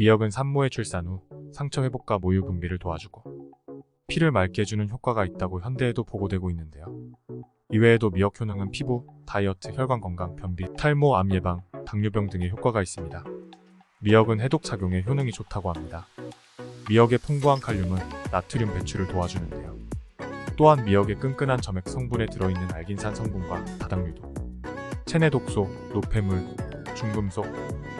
미역은 산모의 출산 후 상처 회복과 모유 분비를 도와주고 피를 맑게 해주는 효과가 있다고 현대에도 보고되고 있는데요. 이외에도 미역 효능은 피부, 다이어트, 혈관 건강, 변비, 탈모, 암 예방, 당뇨병 등의 효과가 있습니다. 미역은 해독 작용에 효능이 좋다고 합니다. 미역의 풍부한 칼륨은 나트륨 배출을 도와주는데요. 또한 미역의 끈끈한 점액 성분에 들어있는 알긴산 성분과 다당류도 체내 독소, 노폐물, 중금속,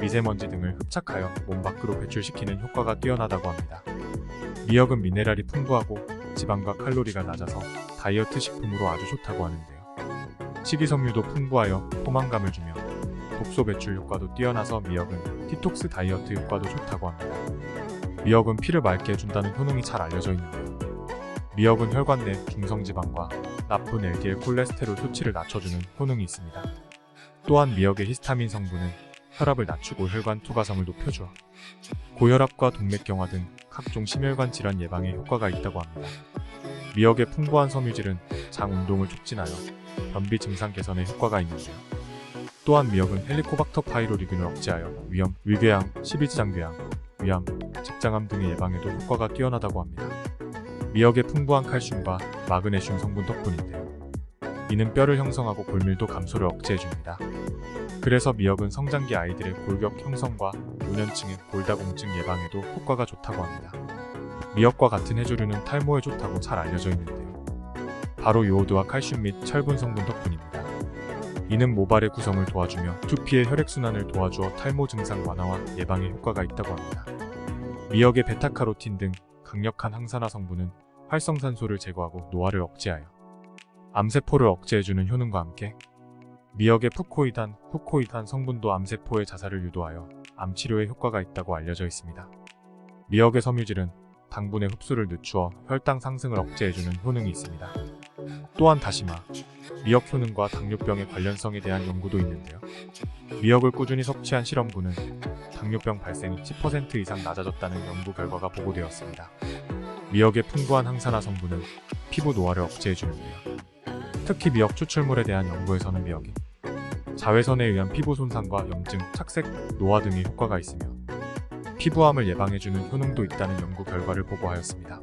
미세먼지 등을 흡착하여 몸 밖으로 배출시키는 효과가 뛰어나다고 합니다. 미역은 미네랄이 풍부하고 지방과 칼로리가 낮아서 다이어트 식품으로 아주 좋다고 하는데요. 식이섬유도 풍부하여 포만감을 주며 독소 배출 효과도 뛰어나서 미역은 디톡스 다이어트 효과도 좋다고 합니다. 미역은 피를 맑게 해준다는 효능이 잘 알려져 있는데요. 미역은 혈관 내 중성지방과 나쁜 LDL 콜레스테롤 수치를 낮춰주는 효능이 있습니다. 또한 미역의 히스타민 성분은 혈압을 낮추고 혈관 투과성을 높여주어 고혈압과 동맥경화 등 각종 심혈관 질환 예방에 효과가 있다고 합니다. 미역의 풍부한 섬유질은 장 운동을 촉진하여 변비 증상 개선에 효과가 있는데요. 또한 미역은 헬리코박터 파이로리균을 억제하여 위염, 위궤양, 십이지장궤양, 위암, 직장암 등의 예방에도 효과가 뛰어나다고 합니다. 미역의 풍부한 칼슘과 마그네슘 성분 덕분인데요. 이는 뼈를 형성하고 골밀도 감소를 억제해줍니다. 그래서 미역은 성장기 아이들의 골격 형성과 노년층의 골다공증 예방에도 효과가 좋다고 합니다. 미역과 같은 해조류는 탈모에 좋다고 잘 알려져 있는데요. 바로 요오드와 칼슘 및 철분 성분 덕분입니다. 이는 모발의 구성을 도와주며 두피의 혈액순환을 도와주어 탈모 증상 완화와 예방에 효과가 있다고 합니다. 미역의 베타카로틴 등 강력한 항산화 성분은 활성산소를 제거하고 노화를 억제하여 암세포를 억제해주는 효능과 함께 미역의 푸코이단, 후코이단 성분도 암세포의 자살을 유도하여 암치료에 효과가 있다고 알려져 있습니다. 미역의 섬유질은 당분의 흡수를 늦추어 혈당 상승을 억제해주는 효능이 있습니다. 또한 다시마, 미역 효능과 당뇨병의 관련성에 대한 연구도 있는데요. 미역을 꾸준히 섭취한 실험군은 당뇨병 발생이 10% 이상 낮아졌다는 연구 결과가 보고되었습니다. 미역의 풍부한 항산화 성분은 피부 노화를 억제해주는데요. 특히 미역 추출물에 대한 연구에서는 미역이 자외선에 의한 피부 손상과 염증, 착색, 노화 등의 효과가 있으며 피부암을 예방해주는 효능도 있다는 연구 결과를 보고하였습니다.